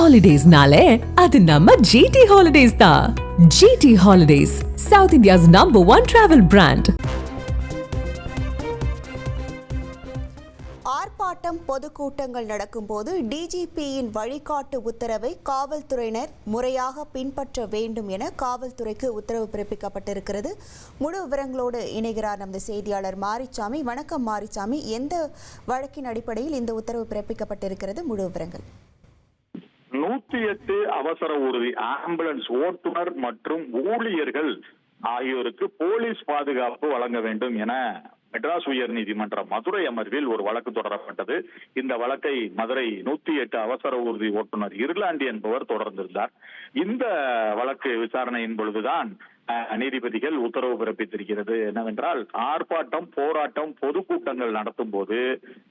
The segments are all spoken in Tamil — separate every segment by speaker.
Speaker 1: ஹாலிடேஸ்னாலே அது நம்ம ஜிடி ஹாலிடேஸ் தான் GT holidays South India's number one travel brand
Speaker 2: ஆர்ப்பாட்டம் பொதுக்கூட்டங்கள் நடக்கும்போது டிஜிபியின் வழிகாட்டு உத்தரவை காவல்துறையினர் முறையாக பின்பற்ற வேண்டும் என காவல்துறைக்கு உத்தரவு பிறப்பிக்கப்பட்டிருக்கிறது. முழு விவரங்களோடு இணைகிறார் நமது செய்தியாளர் மாரிச்சாமி. வணக்கம் மாரிச்சாமி. எந்த வழக்கின் அடிப்படையில் இந்த உத்தரவு பிறப்பிக்கப்பட்டிருக்கிறது? முழு விவரங்கள்.
Speaker 3: நூத்தி எட்டு அவசர ஊர்தி ஆம்புலன்ஸ் ஓட்டுநர் மற்றும் ஊழியர்கள் ஆகியோருக்கு போலீஸ் பாதுகாப்பு வழங்க வேண்டும் என மெட்ராஸ் உயர் நீதிமன்ற மதுரை அமர்வில் ஒரு வழக்கு தொடரப்பட்டது. இந்த வழக்கை மதுரை நூத்தி எட்டு அவசர ஊர்தி ஓட்டுநர் இருளாண்டி என்பவர் தொடர்ந்திருந்தார். இந்த வழக்கு விசாரணையின் பொழுதுதான் நீதிபதிகள் உத்தரவு பிறப்பித்திருக்கிறது. என்னவென்றால் ஆர்ப்பாட்டம் போராட்டம் பொதுக்கூட்டங்கள் நடத்தும் போது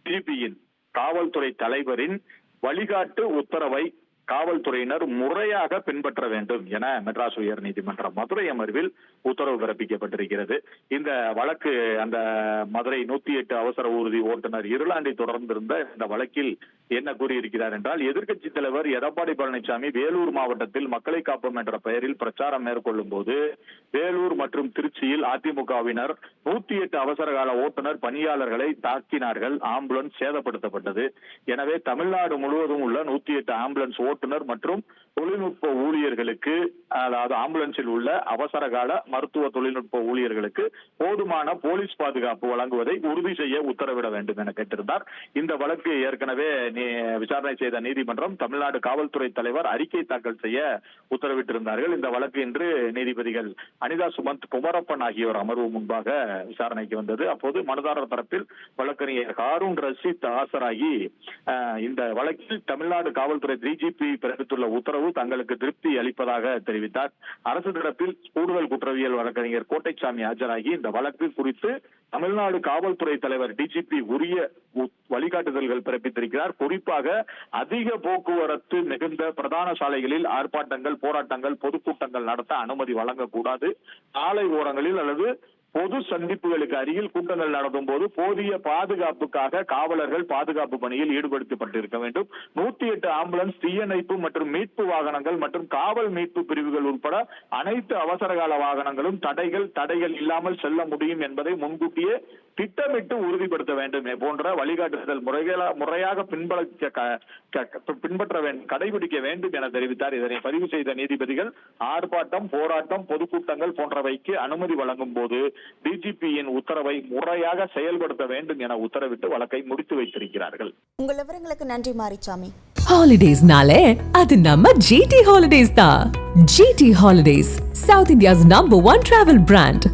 Speaker 3: டிபியின் காவல்துறை தலைவரின் வழிகாட்டு உத்தரவை காவல்துறையினர் முறையாக பின்பற்ற வேண்டும் என மெட்ராஸ் உயர் நீதிமன்ற மதுரை அமர்வில் உத்தரவு பிறப்பிக்கப்பட்டிருக்கிறது. இந்த வழக்கு அந்த மதுரை நூத்தி எட்டு அவசர ஊர்தி ஓட்டுநர் இருளாண்டி தொடர்ந்திருந்த இந்த வழக்கில் என்ன கூறியிருக்கிறார் என்றால் எதிர்க்கட்சி தலைவர் எடப்பாடி பழனிசாமி வேலூர் மாவட்டத்தில் மக்களை காப்போம் என்ற பெயரில் பிரச்சாரம் மேற்கொள்ளும் போது வேலூர் மற்றும் திருச்சியில் அதிமுகவினர் நூத்தி எட்டு அவசர கால ஓட்டுநர் பணியாளர்களை தாக்கினார்கள். ஆம்புலன்ஸ் சேதப்படுத்தப்பட்டது. எனவே தமிழ்நாடு முழுவதும் உள்ள நூத்தி எட்டு ஆம்புலன்ஸ் ஓட்டுநர் மற்றும் தொழில்நுட்ப ஊழியர்களுக்கு அதாவது ஆம்புலன்ஸில் உள்ள அவசர கால மருத்துவ தொழில்நுட்ப ஊழியர்களுக்கு போதுமான போலீஸ் பாதுகாப்பு வழங்குவதை உறுதி செய்ய உத்தரவிட வேண்டும் என கேட்டிருந்தார். இந்த வழக்கு ஏற்கனவே விசாரணை செய்த நீதிமன்றம் தமிழ்நாடு காவல்துறை தலைவர் அறிக்கை தாக்கல் செய்ய உத்தரவிட்டிருந்தார்கள். இந்த வழக்கு இன்று நீதிபதிகள் அனிதா சுமந்த் குமரப்பன் ஆகியோர் அமர்வு முன்பாக விசாரணைக்கு வந்தது. அப்போது மனுதாரர் தரப்பில் வழக்கறிஞர் ஹாரூன் ரஷீத் ஆசராகி இந்த வழக்கில் தமிழ்நாடு காவல்துறை டிஜிபி பிறப்பித்துள்ள உத்தரவு தங்களுக்கு திருப்தி அளிப்பதாக தெரிவித்தார். அரசு தரப்பில் கூடுதல் குற்றவியல் வழக்கறிஞர் கோட்டைச்சாமி ஆஜராகி இந்த வழக்கு குறித்து தமிழ்நாடு காவல்துறை தலைவர் டிஜிபி உரிய வழிகாட்டுதல்கள் பிறப்பித்திருக்கிறார். குறிப்பாக அதிக போக்குவரத்து மிகுந்த பிரதான சாலைகளில் ஆர்ப்பாட்டங்கள் போராட்டங்கள் பொதுக்கூட்டங்கள் நடத்த அனுமதி வழங்கக்கூடாது. சாலை ஓரங்களில் அல்லது பொது சந்திப்புகளுக்கு அருகில் கூட்டங்கள் நடத்தும் போது போதிய பாதுகாப்புக்காக காவலர்கள் பாதுகாப்பு பணியில் ஈடுபடுத்தப்பட்டிருக்க வேண்டும். நூத்தி எட்டு ஆம்புலன்ஸ் தீயணைப்பு மற்றும் மீட்பு வாகனங்கள் மற்றும் காவல் மீட்பு பிரிவுகள் உட்பட அனைத்து அவசரகால வாகனங்களும் தடைகள் தடைகள் இல்லாமல் செல்ல முடியும் என்பதை முன்கூட்டியே திட்டமிட்டு உறுதிப்படுத்த வேண்டும் போன்ற வழிகாட்டுதல் முறைகள முறையாக பின்பற்ற க- பின்பற்ற வேண்டும் கடைபிடிக்க வேண்டும் என தெரிவித்தார். இதனை பதிவு செய்த நீதிபதிகள் ஆர்ப்பாட்டம் போராட்டம் பொதுக்கூட்டங்கள் போன்றவைக்கு அனுமதி வழங்கும் போது டிஜிபியின் உத்தரவை முறையாக செயல்படுத்த வேண்டும் என உத்தரவிட்டு வழக்கை முடித்து வைத்திருக்கிறார்கள்.
Speaker 2: உங்கள் விவரங்களுக்கு நன்றி மாரிச்சாமி.
Speaker 1: ஹாலிடேஸ்னாலே அது நம்ம ஜிடி ஹாலிடேஸ் தான். GT holidays south India's number one travel brand